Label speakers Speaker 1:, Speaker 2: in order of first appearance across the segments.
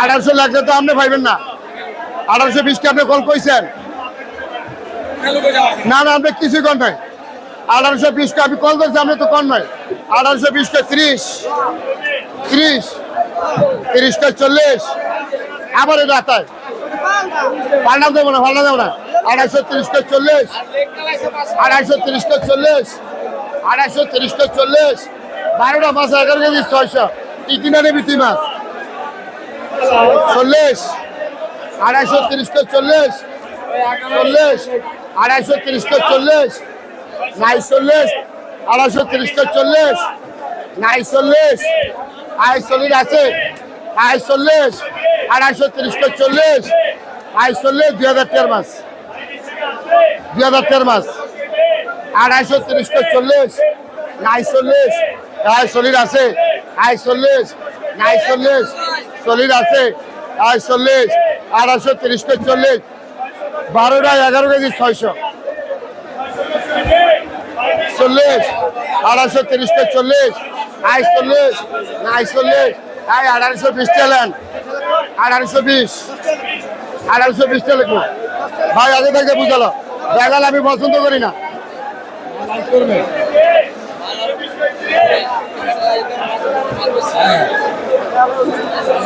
Speaker 1: আঠারোশো লাগলে তো আপনি পাইবেন না। আঠারোশো বিশকে আপনি কল কইছেন। না না, আপনি কিছুই কন নাই। আঠারোশো বিশকে আপনি কল করছেন আপনি তো কন নাই। আঠারোশো বিশকে ত্রিশ ত্রিশ তিরিশটা চল্লিশ, আবার এটা আতায় পাল্টা দেবো না পাল্টা দেবো না। আড়াইশো তিরিশটা চল্লিশ আড়াইশো তিরিশটা চল্লিশ আড়াইশো তিরিশটা চল্লিশ বারোটা মাছ এগারো কেজি, ছয়শো। কিনা নেবি তুই মাছ। চল্লিশ। আড়াইশো তিরিশটা চল্লিশ। চল্লিশ। আড়াইশো তিরিশটা চল্লিশ। নাই চল্লিশ আড়াইশো তিরিশটা চল্লিশ নাই চল্লিশ। আই চল্লিশ আছে। আই চল্লিশ আড়াইশো তিরিশটা চল্লিশ। আই চল্লিশ দুই হাজার তের মাস দুই হাজার তের মাস আড়াইশো তিরিশটা চল্লিশ। নাই চল্লিশ আই চল্লিশ আছে। আই চল্লিশ নাই চল্লিশ চল্লিশ আছে। আই চল্লিশ আড়াইশো তিরিশটা চল্লিশ। বারোটা এগারো কেজি ছয়শো। চল্লিশ আড়াইশো তিরিশটা চল্লিশ আই চল্লিশ। নাই চল্লিশ আই আড়াইশো বিশ টেলেন আড়াইশো বিশ। আড়াইশো বিশ টেলেন ভাই, আগে থেকে বুঝালো। দেখাল আমি পছন্দ করি না।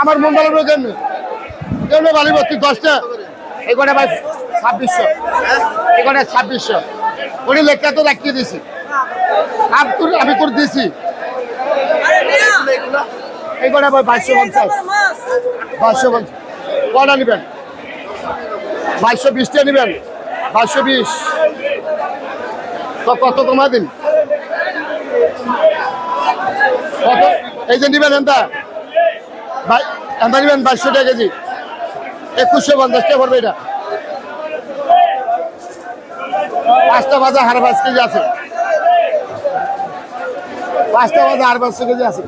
Speaker 1: আমার মন ভালো দশটা। কটা ভাই, ছাব্বিশশো। কটা ছাব্বিশশো। ওটি লেখা তো রাখিয়ে দিছি আমি তোর দিছি কটা ভাই, বাইশশো পঞ্চাশ। বাইশশো পঞ্চাশ। কটা নেবেন? বাইশশো বিশটা নেবেন। বাইশশো বিশ। তো কত কমা দিন? এই যে নেবেন এনটা ভাই এনটা নেবেন বাইশশো টাকা কেজি। একুশশো পঞ্চাশ টাকা পড়বে এটা। পাঁচটা বাজে হাড় পাঁচ কেজি আছে। পাঁচটা বাজে হাড় পাঁচশো কেজি আছে।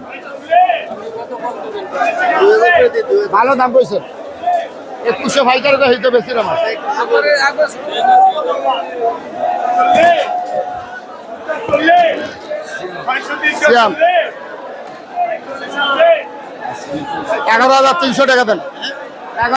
Speaker 1: ভালো দাম কইছে একুশশো ফাইটার হইতে বেশি দাম। সিয়াম এগারো হাজার তিনশো টাকা দেন।